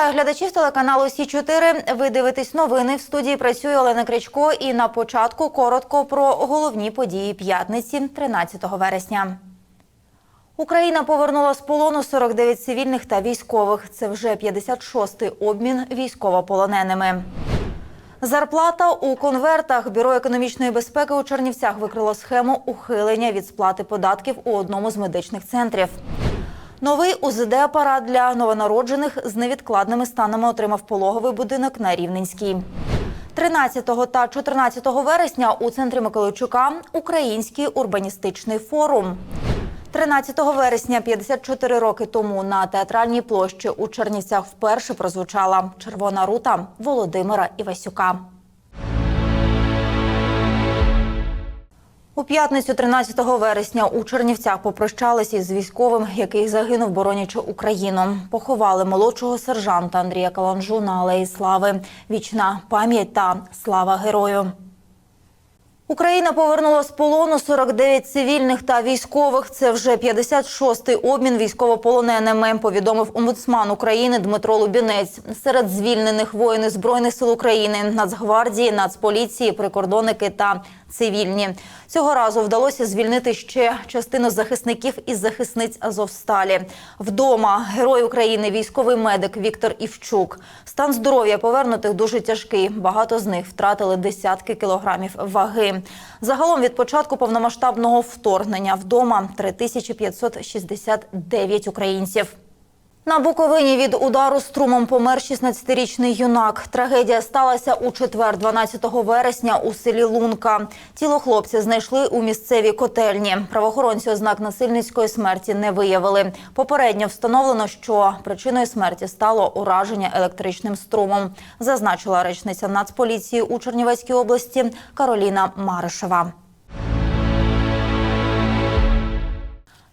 Вітаю глядачів телеканалу Сі 4 Ви дивитесь новини. В студії працює Олена Кричко. І на початку коротко про головні події п'ятниці, 13 вересня. Україна повернула з полону 49 цивільних та військових. Це вже 56-й обмін військовополоненими. Зарплата у конвертах. Бюро економічної безпеки у Чернівцях викрило схему ухилення від сплати податків у одному з медичних центрів. Новий УЗД-апарат для новонароджених з невідкладними станами отримав пологовий будинок на Рівненській. 13 та 14 вересня у центрі Миколайчука Український урбаністичний форум. 13 вересня, 54 роки тому, на театральній площі у Чернівцях вперше прозвучала червона рута Володимира Івасюка. У п'ятницю 13 вересня у Чернівцях попрощалися із військовим, який загинув, боронячи Україну. Поховали молодшого сержанта Андрія Каланжу на алеї Слави. Вічна пам'ять та слава герою. Україна повернула з полону 49 цивільних та військових. Це вже 56-й обмін військовополоненими. Повідомив омбудсман України Дмитро Лубінець. Серед звільнених воїни збройних сил України, Нацгвардії, Нацполіції, прикордонники та цивільні. Цього разу вдалося звільнити ще частину захисників із захисниць Азовсталі. Вдома герой України, військовий медик Віктор Івчук. Стан здоров'я повернутих дуже тяжкий. Багато з них втратили десятки кілограмів ваги. Загалом від початку повномасштабного вторгнення вдома 3569 українців. На Буковині від удару струмом помер 16-річний юнак. Трагедія сталася у четвер, 12 вересня, у селі Лунка. Тіло хлопця знайшли у місцевій котельні. Правоохоронці ознак насильницької смерті не виявили. Попередньо встановлено, що причиною смерті стало ураження електричним струмом, зазначила речниця Нацполіції у Чернівецькій області Кароліна Маришева.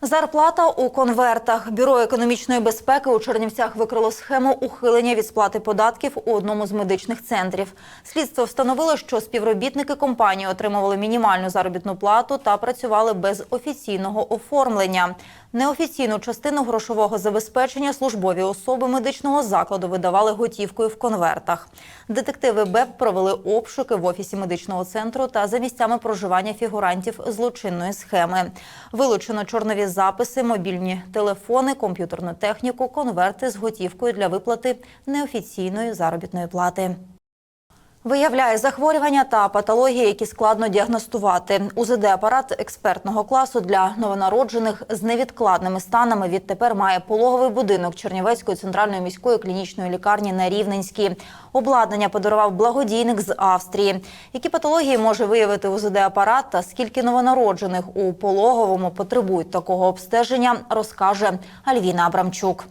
Зарплата у конвертах. Бюро економічної безпеки у Чернівцях викрило схему ухилення від сплати податків у одному з медичних центрів. Слідство встановило, що співробітники компанії отримували мінімальну заробітну плату та працювали без офіційного оформлення. Неофіційну частину грошового забезпечення службові особи медичного закладу видавали готівкою в конвертах. Детективи БЕП провели обшуки в офісі медичного центру та за місцями проживання фігурантів злочинної схеми. Вилучено чорнові записи, мобільні телефони, комп'ютерну техніку, конверти з готівкою для виплати неофіційної заробітної плати. Виявляє захворювання та патології, які складно діагностувати. УЗД-апарат експертного класу для новонароджених з невідкладними станами відтепер має пологовий будинок Чернівецької центральної міської клінічної лікарні на Рівненській. Обладнання подарував благодійник з Австрії. Які патології може виявити УЗД-апарат та скільки новонароджених у пологовому потребують такого обстеження, розкаже Альвіна Абрамчук.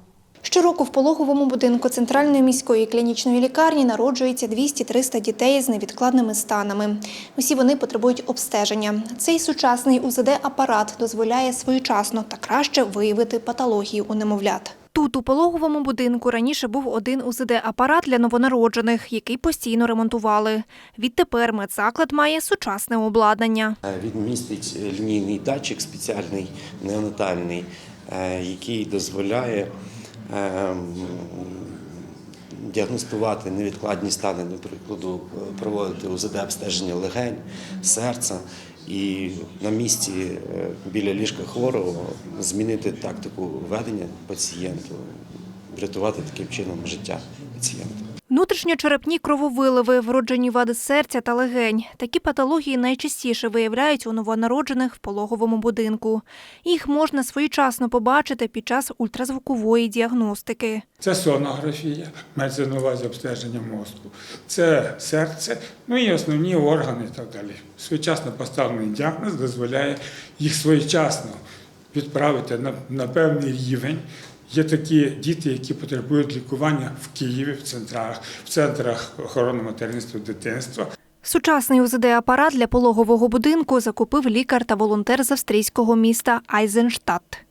Щороку в пологовому будинку Центральної міської клінічної лікарні народжується 200-300 дітей з невідкладними станами. Усі вони потребують обстеження. Цей сучасний УЗД-апарат дозволяє своєчасно та краще виявити патології у немовлят. Тут у пологовому будинку раніше був один УЗД-апарат для новонароджених, який постійно ремонтували. Відтепер медзаклад має сучасне обладнання. Е, Він містить лінійний датчик спеціальний неонатальний, е, який дозволяє діагностувати невідкладні стани, е, проводити УЗД-обстеження легень, серця і на місці е, біля ліжка хворого змінити тактику ведення пацієнту, врятувати таким чином життя пацієнта. Внутрішньочерепні крововиливи, вроджені вади серця та легень. Такі патології найчастіше виявляють у новонароджених в пологовому будинку. Їх можна своєчасно побачити під час ультразвукової діагностики. Це сонографія, мається на увазі обстеження мозку, це серце, ну і основні органи і так далі. Своєчасно поставлений діагноз дозволяє їх своєчасно відправити на, на певний рівень. Є такі діти, які потребують лікування в Києві, в центрах, в центрах охорони материнства дитинства. Сучасний УЗД-апарат для пологового будинку закупив лікар та волонтер з австрійського міста Айзенштадт.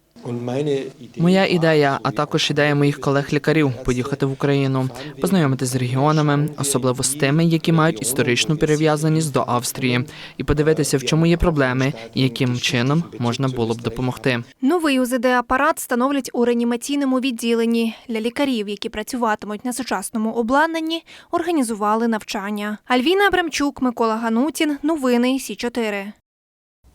Моя ідея, а також ідея моїх колег-лікарів поїхати в Україну, познайомитися з регіонами, особливо з тими, які мають історичну перев'язаність до Австрії, і подивитися, в чому є проблеми і яким чином можна було б допомогти. Новий УЗД-апарат встановлять у реанімаційному відділенні. Для лікарів, які працюватимуть на сучасному обладнанні, організували навчання. Альвіна Абрамчук, Микола Ганутін. Новини Сі 4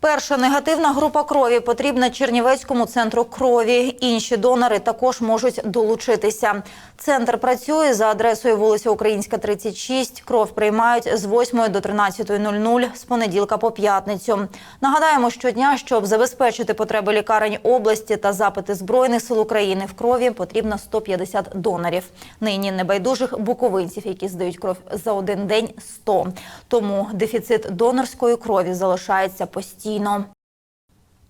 Перша негативна група крові потрібна Чернівецькому центру крові. Інші донори також можуть долучитися. Центр працює за адресою вулиця Українська, 36. Кров приймають з 8 до 13.00 з понеділка по п'ятницю. Нагадаємо, щодня, щоб забезпечити потреби лікарень області та запити Збройних сил України в крові, потрібно 150 донорів. Нині небайдужих буковинців, які здають кров за один день 100. Тому дефіцит донорської крові залишається постійно.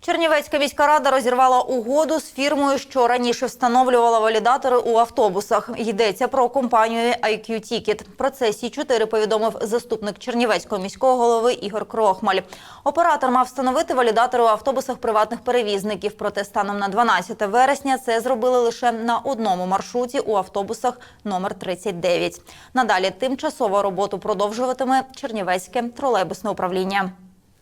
Чернівецька міська рада розірвала угоду з фірмою, що раніше встановлювала валідатори у автобусах. Йдеться про компанію IQ Ticket. Про це Сі 4 повідомив заступник Чернівецького міського голови Ігор Крохмаль. Оператор мав встановити валідатори у автобусах приватних перевізників. Проте станом на 12 вересня це зробили лише на одному маршруті у автобусах номер 39. Надалі тимчасово роботу продовжуватиме Чернівецьке тролейбусне управління.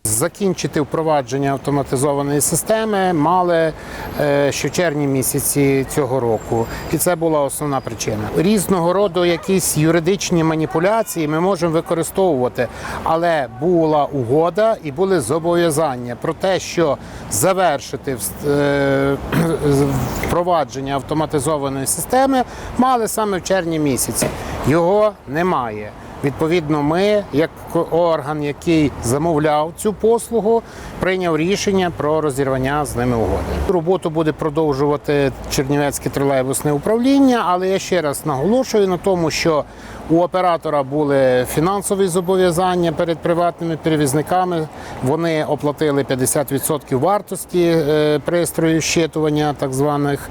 Закінчити впровадження автоматизованої системи мали е, ще в червні місяці цього року, і це була основна причина. Різного роду якісь юридичні маніпуляції ми можемо використовувати, але була угода і були зобов'язання про те, що завершити е, впровадження автоматизованої системи мали саме в червні місяці. Його немає. Відповідно, ми, як орган, який замовляв цю послугу, прийняв рішення про розірвання з ними угоди. Роботу буде продовжувати Чернівецьке тролейбусне управління, але я ще раз наголошую на тому, що у оператора були фінансові зобов'язання перед приватними перевізниками. Вони оплатили 50% вартості е, пристрою щитування так званих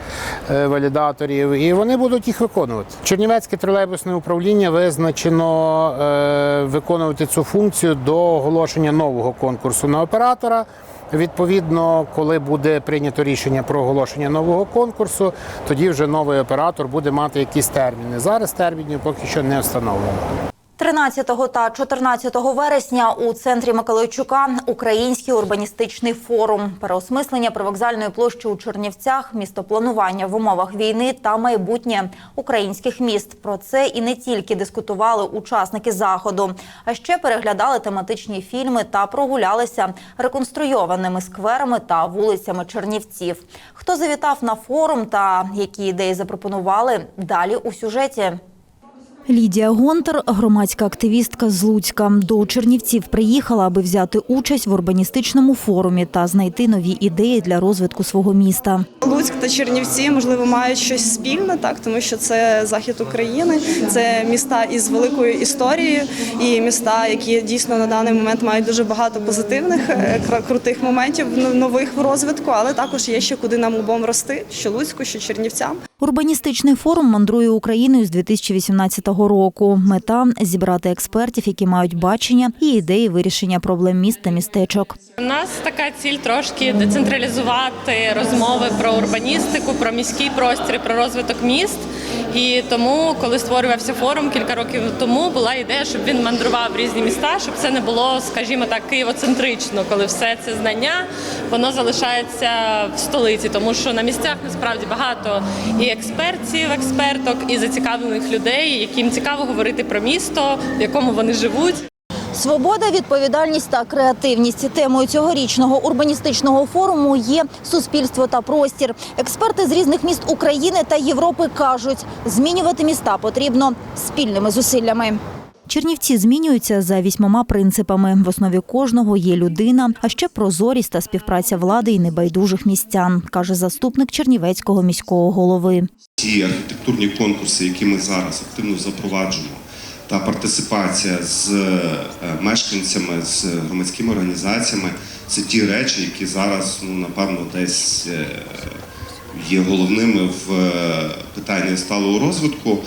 е, валідаторів, і вони будуть їх виконувати. Чернівецьке тролейбусне управління визначено е, виконувати цю функцію до оголошення нового конкурсу на оператора. Відповідно, коли буде прийнято рішення про оголошення нового конкурсу, тоді вже новий оператор буде мати якісь терміни. Зараз термінів поки що не встановлено. 13 та 14 вересня у центрі Миколайчука Український урбаністичний форум, переосмислення привокзальної площі у Чернівцях, містопланування в умовах війни та майбутнє українських міст. Про це і не тільки дискутували учасники заходу, а ще переглядали тематичні фільми та прогулялися реконструйованими скверами та вулицями Чернівців. Хто завітав на форум та які ідеї запропонували далі у сюжеті. Лідія Гонтар, громадська активістка з Луцька, до Чернівців приїхала, аби взяти участь в урбаністичному форумі та знайти нові ідеї для розвитку свого міста. Луцьк та Чернівці можливо мають щось спільне, так тому що це захід України, це міста із великою історією і міста, які дійсно на даний момент мають дуже багато позитивних е, крутих моментів нових в розвитку, але також є ще куди нам обом рости, що Луцьку, що Чернівцям. Урбаністичний форум мандрує Україною з 2018 року. Мета зібрати експертів, які мають бачення і ідеї вирішення проблем міст та містечок. У нас така ціль трошки децентралізувати розмови про урбаністику, про міський простір, про розвиток міст. І тому, коли створювався форум кілька років тому, була ідея, щоб він мандрував в різні міста, щоб це не було, скажімо так, києвоцентрично, коли все це знання воно залишається в столиці, тому що на місцях насправді багато і експертів, експерток, і зацікавлених людей, яким цікаво говорити про місто, в якому вони живуть. Свобода, відповідальність та креативність. Темою цьогорічного урбаністичного форуму є суспільство та простір. Експерти з різних міст України та Європи кажуть, змінювати міста потрібно спільними зусиллями. Чернівці змінюються за вісьмома принципами. В основі кожного є людина, а ще прозорість та співпраця влади і небайдужих містян, каже заступник Чернівецького міського голови. Ті архітектурні конкурси, які ми зараз активно запроваджуємо, та партиципація з е, мешканцями, з громадськими організаціями це ті речі, які зараз ну напевно десь е, є головними в е, питанні сталого розвитку.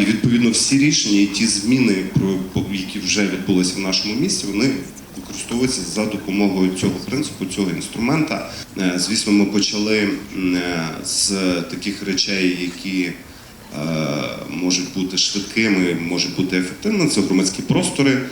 І відповідно всі рішення і ті зміни, про які вже відбулися в нашому місті, вони використовується за допомогою цього принципу, цього інструмента. Е, Звісно, ми почали е, з таких речей, які е, можуть бути швидкими, можуть бути ефективними. Це громадські простори,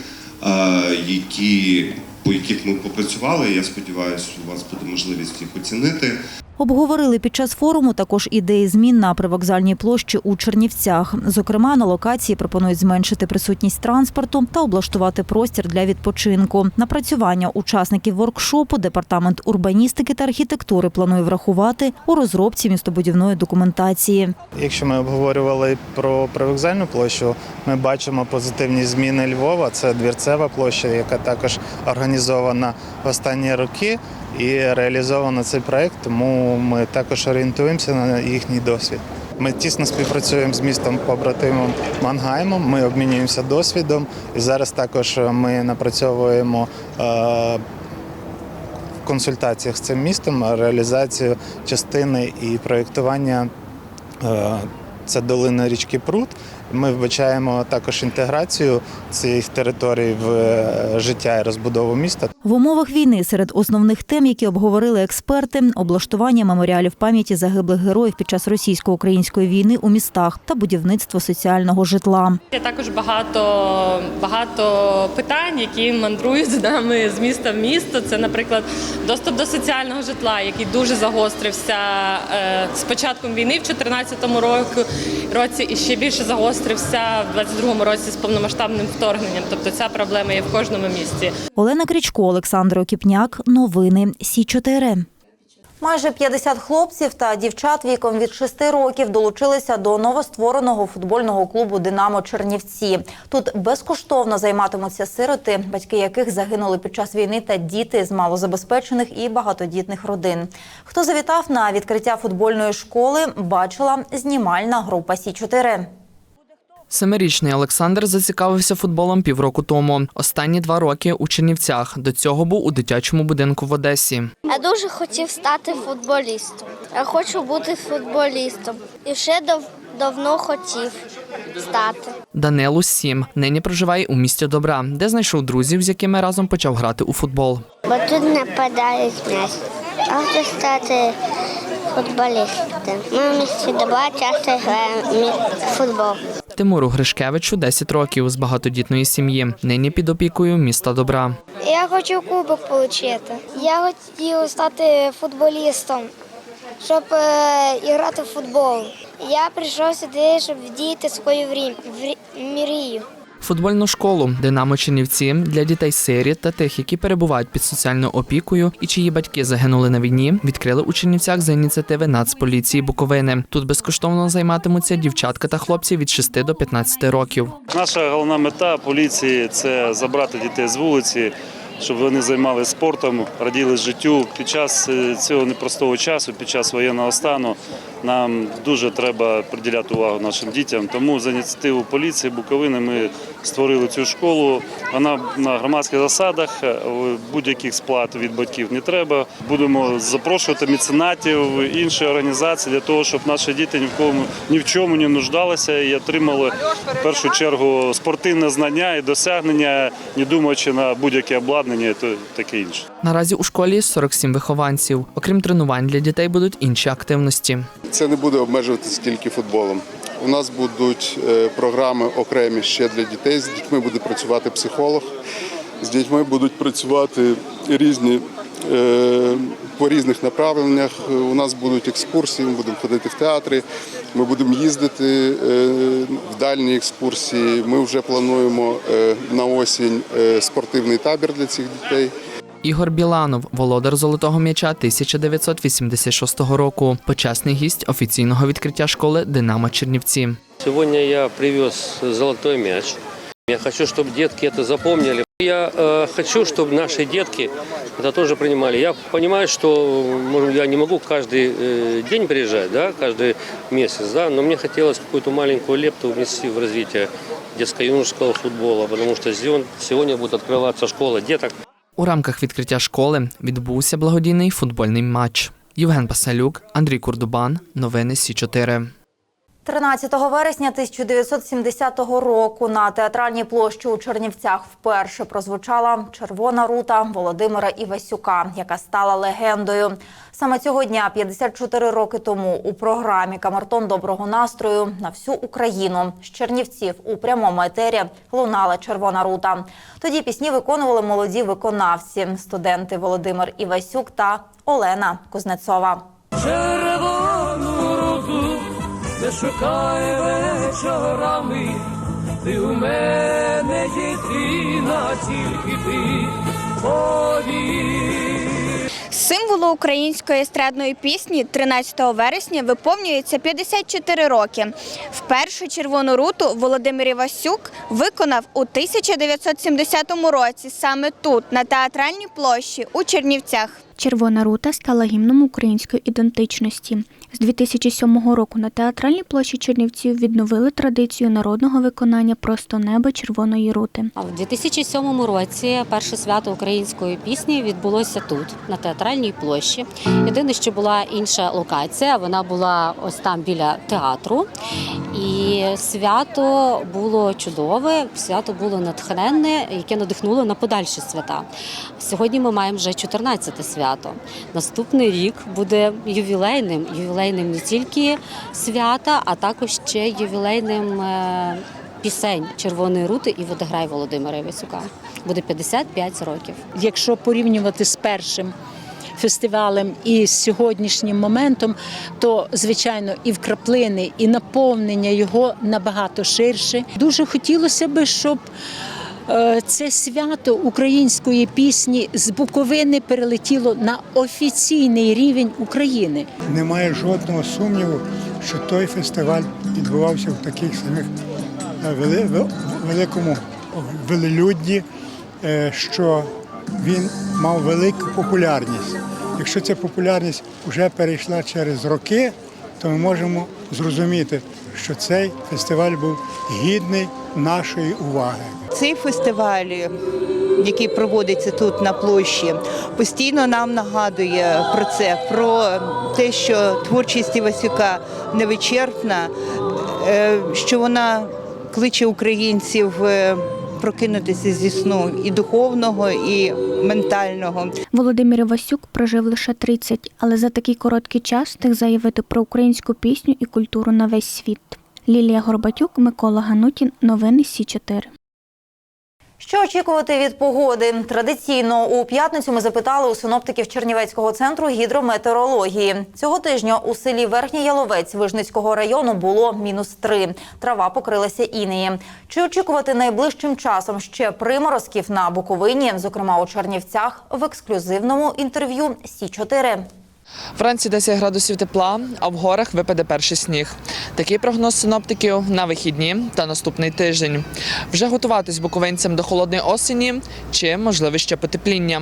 які, по яких ми попрацювали. Я сподіваюся, у вас буде можливість їх оцінити. Обговорили під час форуму також ідеї змін на привокзальній площі у Чернівцях. Зокрема, на локації пропонують зменшити присутність транспорту та облаштувати простір для відпочинку. Напрацювання учасників воркшопу департамент урбаністики та архітектури планує врахувати у розробці містобудівної документації. Якщо ми обговорювали про привокзальну площу, ми бачимо позитивні зміни Львова. Це двірцева площа, яка також організована в останні роки і реалізовано цей проект, тому ми також орієнтуємося на їхній досвід. Ми тісно співпрацюємо з містом побратимом Мангаймом. Ми обмінюємося досвідом, і зараз також ми напрацьовуємо е, в консультаціях з цим містом реалізацію частини і проєктування Е, Це долина річки Прут. Ми вбачаємо також інтеграцію цих територій в е, життя і розбудову міста. В умовах війни серед основних тем, які обговорили експерти, облаштування меморіалів пам'яті загиблих героїв під час російсько-української війни у містах та будівництво соціального житла. Є також багато, багато питань, які мандрують з нами з міста в місто. Це, наприклад, доступ до соціального житла, який дуже загострився е, з початком війни в 2014 році, році і ще більше загострився в 2022 році з повномасштабним вторгненням. Тобто ця проблема є в кожному місті. Олена Крічко, Олександр Окіпняк. Новини Сі 4 Майже 50 хлопців та дівчат віком від 6 років долучилися до новоствореного футбольного клубу Динамо Чернівці. Тут безкоштовно займатимуться сироти, батьки яких загинули під час війни, та діти з малозабезпечених і багатодітних родин. Хто завітав на відкриття футбольної школи, бачила знімальна група Сі 4 Семирічний Олександр зацікавився футболом півроку тому. Останні два роки у Чернівцях. До цього був у дитячому будинку в Одесі. Я дуже хотів стати футболістом. Я хочу бути футболістом. І ще дав, давно хотів стати. Данилу сім. Нині проживає у місті Добра, де знайшов друзів, з якими разом почав грати у футбол. Бо тут нападають м'яч. Я хочу стати футболістом. Ми в місті добра часто граємо футбол. Тимуру Гришкевичу 10 років з багатодітної сім'ї. Нині під опікою міста Добра. Я хочу кубок отримати. Я хотів стати футболістом, щоб грати в футбол. Я прийшов сюди, щоб вдіяти свою мрію. Футбольну школу Динамо Чернівці для дітей сиріт та тих, які перебувають під соціальною опікою і чиї батьки загинули на війні, відкрили у Чернівцях за ініціативи Нацполіції Буковини. Тут безкоштовно займатимуться дівчатка та хлопці від 6 до 15 років. Наша головна мета поліції це забрати дітей з вулиці, щоб вони займалися спортом, раділи життю. Під час е, цього непростого часу, під час воєнного стану, нам дуже треба приділяти увагу нашим дітям. Тому за ініціативу поліції Буковини ми створили цю школу. Вона на громадських засадах, е, будь-яких сплат від батьків не треба. Будемо запрошувати меценатів, інші організації для того, щоб наші діти ні в кому ні в чому не нуждалися і отримали в першу чергу спортивне знання і досягнення, не думаючи на будь-яке обладнання, і таке інше. Наразі у школі 47 вихованців. Окрім тренувань для дітей будуть інші активності. Це не буде обмежуватися тільки футболом. У нас будуть е, програми окремі ще для дітей. З дітьми буде працювати психолог. З дітьми будуть працювати різні е, по різних направленнях. У нас будуть екскурсії, ми будемо ходити в театри, ми будемо їздити е, в дальні екскурсії. Ми вже плануємо на осінь спортивний табір для цих дітей. Ігор Біланов, володар золотого м'яча 1986 року. Почесний гість офіційного відкриття школи Динамо Чернівці. Сегодня я привез золотой мяч. Я хочу, чтобы детки это запомнили. Я э, хочу, чтобы наши детки это тоже принимали. Я понимаю, что может, я не могу каждый э, день приезжать, да, каждый месяц, да, но мне хотелось какую-то маленькую лепту внести в развитие детско-юношеского футбола, потому что сегодня- сегодня будет открываться школа деток. у рамках відкриття школи відбувся благодійний футбольний матч. Євген Пасалюк, Андрій Курдубан. Новини Сі 4 13 вересня 1970 року на театральній площі у Чернівцях вперше прозвучала червона рута Володимира Івасюка, яка стала легендою. Саме цього дня, 54 роки тому, у програмі Камертон доброго настрою на всю Україну з Чернівців у прямому етері лунала червона рута. Тоді пісні виконували молоді виконавці, студенти Володимир Івасюк та Олена Кузнецова. червону розу, не шукай вечорами, ти у мене єдина, тільки ти повір. Символу української естрадної пісні 13 вересня виповнюється 54 роки. Вперше червону руту Володимир Івасюк виконав у 1970 році саме тут, на театральній площі у Чернівцях. Червона рута стала гімном української ідентичності. З 2007 року на театральній площі Чернівців відновили традицію народного виконання просто неба червоної рути. А в 2007 році перше свято української пісні відбулося тут, на театральній площі. Єдине, що була інша локація, вона була ось там біля театру. І свято було чудове, свято було натхненне, яке надихнуло на подальші свята. Сьогодні ми маємо вже 14 свято. Наступний рік буде ювілейним. Ювілейним не тільки свята, а також ще ювілейним е, пісень Червоної рути і водограй Володимира Івасюка. Буде 55 років. Якщо порівнювати з першим фестивалем і сьогоднішнім моментом, то звичайно і в краплини, і наповнення його набагато ширше. Дуже хотілося би, щоб це свято української пісні з Буковини перелетіло на офіційний рівень України. Немає жодного сумніву, що той фестиваль відбувався в таких самих е, вели- вел- великому велелюдді, е, що він мав велику популярність. Якщо ця популярність вже перейшла через роки, то ми можемо зрозуміти, що цей фестиваль був гідний нашої уваги. Цей фестиваль, який проводиться тут на площі, постійно нам нагадує про це, про те, що творчість Івасюка невичерпна, е, що вона кличе українців е, прокинутися зі сну і духовного, і ментального. Володимир Івасюк прожив лише 30, але за такий короткий час встиг заявити про українську пісню і культуру на весь світ. Лілія Горбатюк, Микола Ганутін. Новини Сі 4 Що очікувати від погоди? Традиційно у п'ятницю ми запитали у синоптиків Чернівецького центру гідрометеорології. Цього тижня у селі Верхній Яловець Вижницького району було мінус три. Трава покрилася інеєм. Чи очікувати найближчим часом ще приморозків на Буковині, зокрема у Чернівцях, в ексклюзивному інтерв'ю Сі 4 Вранці 10 градусів тепла, а в горах випаде перший сніг. Такий прогноз синоптиків на вихідні та наступний тиждень. Вже готуватись буковинцям до холодної осені чи можливе ще потепління.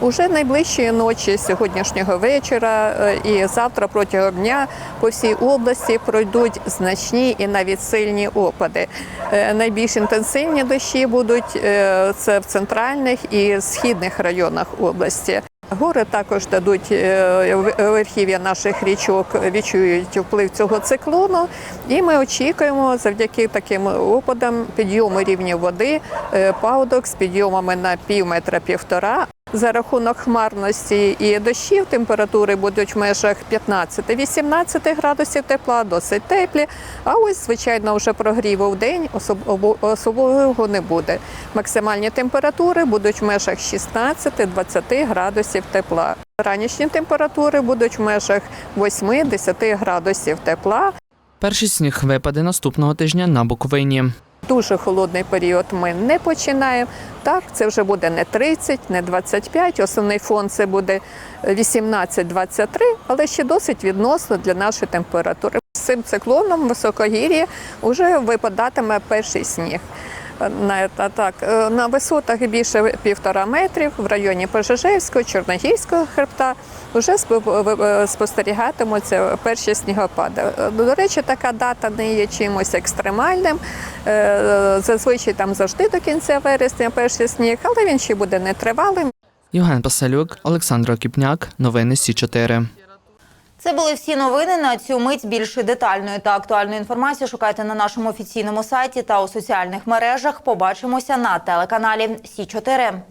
Уже найближчої ночі сьогоднішнього вечора е, і завтра протягом дня по всій області пройдуть значні і навіть сильні опади. Е, Найбільш інтенсивні дощі будуть е, це в центральних і східних районах області. Гори також дадуть е, верхів'я наших річок, відчують вплив цього циклону, і ми очікуємо завдяки таким опадам підйому рівня води, е, паводок з підйомами на пів метра півтора. За рахунок хмарності і дощів температури будуть в межах 15-18 градусів тепла, досить теплі. А ось, звичайно, вже прогріву в день особ- особливого не буде. Максимальні температури будуть в межах 16-20 градусів тепла. Ранішні температури будуть в межах 8-10 градусів тепла. Перший сніг випаде наступного тижня на Буковині. Дуже холодний період ми не починаємо. Так, це вже буде не 30, не 25. Основний фон це буде 18-23, але ще досить відносно для нашої температури. З цим циклоном високогір'я вже випадатиме перший сніг. На, та- так, е, на висотах більше півтора метрів в районі Пожежевського, Чорногірського хребта вже ви- е, спостерігатимуться перші снігопади. Е, До речі, така дата не є чимось екстремальним. Е, Зазвичай там завжди до кінця вересня перший сніг, але він ще буде нетривалим. Євген Пасалюк, Олександр Окіпняк. Новини Сі 4 Це були всі новини на цю мить. Більше детальної та актуальної інформації шукайте на нашому офіційному сайті та у соціальних мережах. Побачимося на телеканалі Сі 4